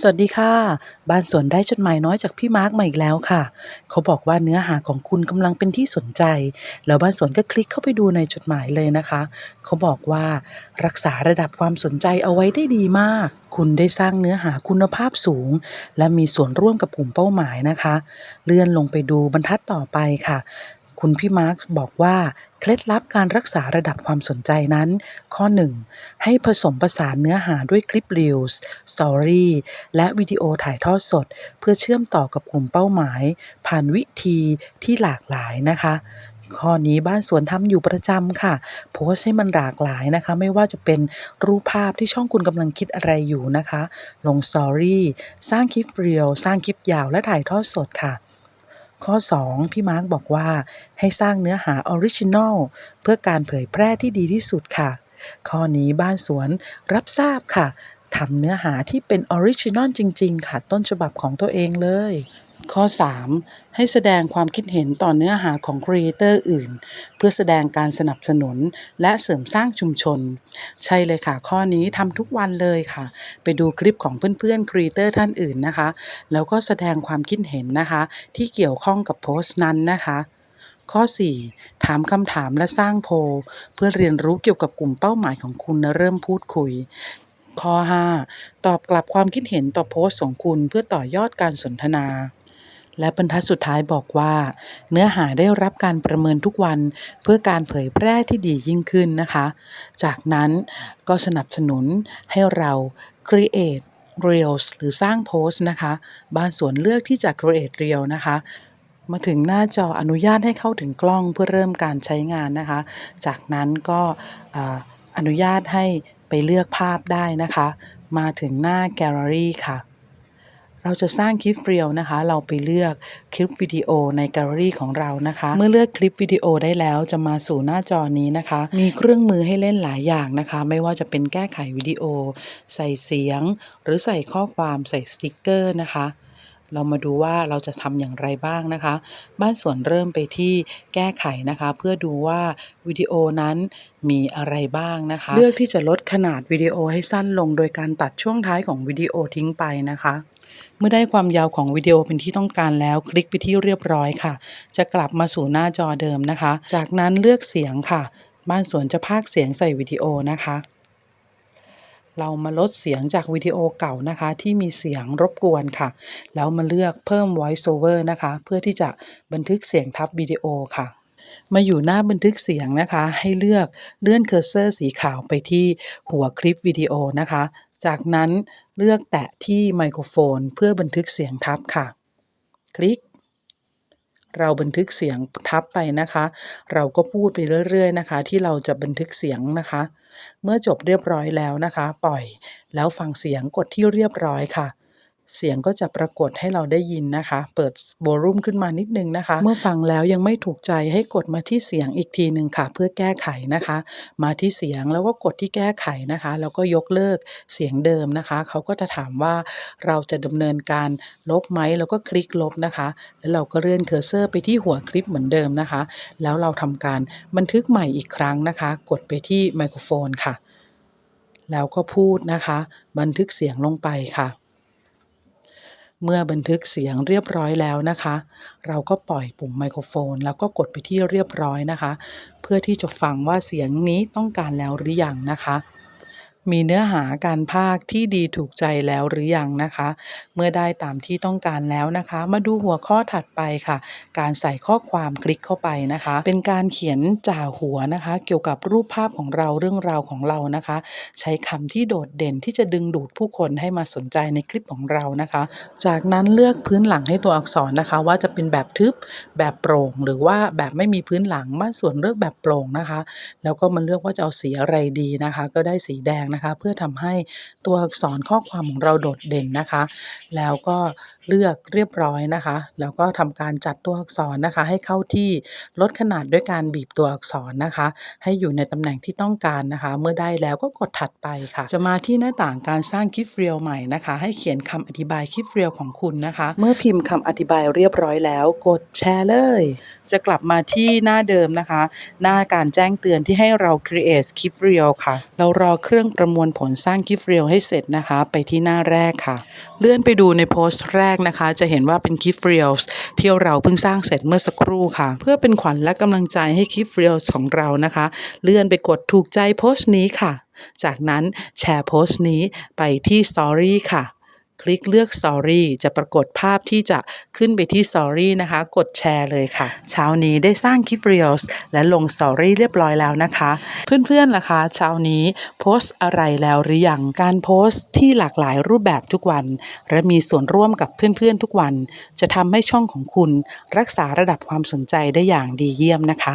สวัสดีค่ะ บ้านสวนได้จดหมายน้อยจากพี่มาร์กมาอีกแล้วค่ะ เขาบอกว่าเนื้อหาของคุณกำลังเป็นที่สนใจ แล้วบ้านสวนก็คลิกเข้าไปดูในจดหมายเลยนะคะ เขาบอกว่ารักษาระดับความสนใจเอาไว้ได้ดีมาก คุณได้สร้างเนื้อหาคุณภาพสูง และมีส่วนร่วมกับกลุ่มเป้าหมายนะคะ เลื่อนลงไปดูบรรทัดต่อไปค่ะ คุณพี่มาร์คบอกว่า เคล็ดลับการรักษาระดับความสนใจนั้น ข้อ 1 ให้ผสมผสานเนื้อหาด้วยคลิป Reels Story และวิดีโอถ่ายทอดสด เพื่อเชื่อมต่อกับกลุ่มเป้าหมาย ผ่านวิธีที่หลากหลายนะคะข้อนี้บ้านสวนทำอยู่ประจำค่ะ โพสให้มันหลากหลายนะคะ ไม่ว่าจะเป็นรูปภาพที่ช่องคุณกำลังคิดอะไรอยู่นะคะ ลงสตอรี่สร้างคลิปเรียลสร้างคลิปยาวและถ่ายทอดสดค่ะ ข้อ 2 พี่มาร์กบอกว่า ให้สร้างเนื้อหาออริจินอลเพื่อการเผยแพร่ที่ดีที่สุดค่ะ ข้อนี้บ้านสวนรับทราบค่ะทำเนื้อหาที่เป็นออริจินอลจริง ๆ ค่ะ ต้นฉบับของตัวเองเลย ข้อ 3 ให้แสดงความคิดเห็นต่อเนื้อหาของครีเอเตอร์อื่น เพื่อแสดงการสนับสนุนและเสริมสร้างชุมชน ใช่เลยค่ะ ข้อนี้ทำทุกวันเลยค่ะ ไปดูคลิปของเพื่อนๆครีเอเตอร์ท่านอื่นนะคะ แล้วก็แสดงความคิดเห็นนะคะ ที่เกี่ยวข้องกับโพสต์นั้นนะคะข้อ 4 ถามคำถามและสร้างโพลเพื่อเรียนรู้เกี่ยวกับกลุ่มเป้าหมายของคุณและเริ่มพูดคุย ข้อ 5 ตอบกลับความคิดเห็นต่อโพสต์ของคุณเพื่อต่อยอดการสนทนา และบรรทัดสุดท้ายบอกว่า เนื้อหาได้รับการประเมินทุกวันเพื่อการเผยแพร่ที่ดียิ่งขึ้นนะคะ จากนั้นก็สนับสนุนให้เรา create reels หรือสร้างโพสต์นะคะบ้านสวนเลือกที่จะ create reel นะคะ มาถึงหน้าจออนุญาตให้เข้าถึงกล้องเพื่อเริ่มการใช้งานนะคะ จากนั้นก็ออนุญาตให้ไปเลือกภาพได้นะคะ มาถึงหน้าแกลเลอรี่ค่ะ เราจะสร้างคลิปเรียวนะคะ เราไปเลือกคลิปวิดีโอในแกลเลอรี่ของเรานะคะ เมื่อเลือกคลิปวิดีโอได้แล้วจะมาสู่หน้าจอนี้นะคะ มีเครื่องมือให้เล่นหลายอย่างนะคะ ไม่ว่าจะเป็นแก้ไขวิดีโอ ใส่เสียง หรือใส่ข้อความใส่สติกเกอร์นะคะเรามาดูว่าเราจะทำอย่างไรบ้างนะคะ บ้านสวนเริ่มไปที่แก้ไขนะคะ เพื่อดูว่าวิดีโอนั้นมีอะไรบ้างนะคะ เลือกที่จะลดขนาดวิดีโอให้สั้นลงโดยการตัดช่วงท้ายของวิดีโอทิ้งไปนะคะ เมื่อได้ความยาวของวิดีโอเป็นที่ต้องการแล้ว คลิกไปที่เรียบร้อยค่ะ จะกลับมาสู่หน้าจอเดิมนะคะ จากนั้นเลือกเสียงค่ะ บ้านสวนจะพากเสียงใส่วิดีโอนะคะ เรามาลดเสียงจากวิดีโอเก่านะคะ ที่มีเสียงรบกวนค่ะ แล้วมาเลือกเพิ่ม voice over นะคะ เพื่อที่จะบันทึกเสียงทับวิดีโอค่ะมาอยู่หน้าบันทึกเสียงนะคะ ให้เลือกเลื่อนเคอร์เซอร์สีขาวไปที่หัวคลิปวิดีโอนะคะ จากนั้นเลือกแตะที่ไมโครโฟนเพื่อบันทึกเสียงทับค่ะ คลิก เราบันทึกเสียงทับไปนะคะ เราก็พูดไปเรื่อยๆนะคะ ที่เราจะบันทึกเสียงนะคะ เมื่อจบเรียบร้อยแล้วนะคะ ปล่อยแล้วฟังเสียงกดที่เรียบร้อยค่ะ เสียงก็จะปรากฏให้เราได้ยินนะคะ เปิดโวลูมขึ้นมานิดนึงนะคะ เมื่อฟังแล้วยังไม่ถูกใจให้กดมาที่เสียงอีกทีหนึ่งค่ะ เพื่อแก้ไขนะคะ มาที่เสียงแล้วก็กดที่แก้ไขนะคะ แล้วก็ยกเลิกเสียงเดิมนะคะ เขาก็จะถามว่าเราจะดำเนินการลบไหมแล้วก็คลิกลบนะคะ แล้วเราก็เลื่อนเคอร์เซอร์ไปที่หัวคลิปเหมือนเดิมนะคะ แล้วเราทำการบันทึกใหม่อีกครั้งนะคะ กดไปที่ไมโครโฟนค่ะ แล้วก็พูดนะคะ บันทึกเสียงลงไปค่ะ เมื่อบันทึกเสียงเรียบร้อยแล้วนะคะ เราก็ปล่อยปุ่มไมโครโฟน แล้วก็กดไปที่เรียบร้อยนะคะ เพื่อที่จะฟังว่าเสียงนี้ต้องการแล้วหรือยังนะคะ มีเนื้อหาการพากที่ดีถูกใจแล้วหรือยังนะคะ เมื่อได้ตามที่ต้องการแล้วนะคะ มาดูหัวข้อถัดไปค่ะ การใส่ข้อความคลิกเข้าไปนะคะ เป็นการเขียนจ่าหัวนะคะ เกี่ยวกับรูปภาพของเราเรื่องราวของเรานะคะ ใช้คำที่โดดเด่นที่จะดึงดูดผู้คนให้มาสนใจในคลิปของเรานะคะ จากนั้นเลือกพื้นหลังให้ตัวอักษรนะคะ ว่าจะเป็นแบบทึบแบบโปร่ง หรือว่าแบบไม่มีพื้นหลังบ้านส่วนเลือกแบบโปร่งนะคะ แล้วก็มาเลือกว่าจะเอาสีอะไรดีนะคะ ก็ได้สีแดงนะคะ เพื่อทำให้ตัวอักษรข้อความของเราโดดเด่นนะคะ แล้วก็เลือกเรียบร้อยนะคะ แล้วก็ทำการจัดตัวอักษรนะคะ ให้เข้าที่ลดขนาดด้วยการบีบตัวอักษรนะคะ ให้อยู่ในตำแหน่งที่ต้องการนะคะ เมื่อได้แล้วก็กดถัดไปค่ะ จะมาที่หน้าต่างการสร้างคลิปเรียวใหม่นะคะ ให้เขียนคำอธิบายคลิปเรียวของคุณนะคะ เมื่อพิมพ์คำอธิบายเรียบร้อยแล้วกดแชร์เลย จะกลับมาที่หน้าเดิมนะคะ หน้าการแจ้งเตือนที่ให้เรา create คลิปเรียวค่ะ เรารอเครื่องปประมวลผลสร้างกิฟต์เรียลให้เสร็จนะคะ ไปที่หน้าแรกค่ะ เลื่อนไปดูในโพสต์แรกนะคะ จะเห็นว่าเป็นกิฟต์เรียลที่เราเพิ่งสร้างเสร็จเมื่อสักครู่ค่ะ เพื่อเป็นขวัญและกำลังใจให้กิฟต์เรียลของเรานะคะ เลื่อนไปกดถูกใจโพสต์นี้ค่ะ จากนั้นแชร์โพสต์นี้ไปที่ซอรี่ค่ะ คลิกเลือก Story จะปรากฏภาพที่จะขึ้นไปที่ Story นะคะ กดแชร์เลยค่ะ เช้านี้ได้สร้างคลิป Reels และลง Story เรียบร้อยแล้วนะคะ เพื่อนๆล่ะคะเช้านี้โพสต์อะไรแล้วหรือยัง การโพสต์ที่หลากหลายรูปแบบทุกวัน และมีส่วนร่วมกับเพื่อนๆทุกวัน จะทำให้ช่องของคุณรักษาระดับความสนใจได้อย่างดีเยี่ยมนะคะ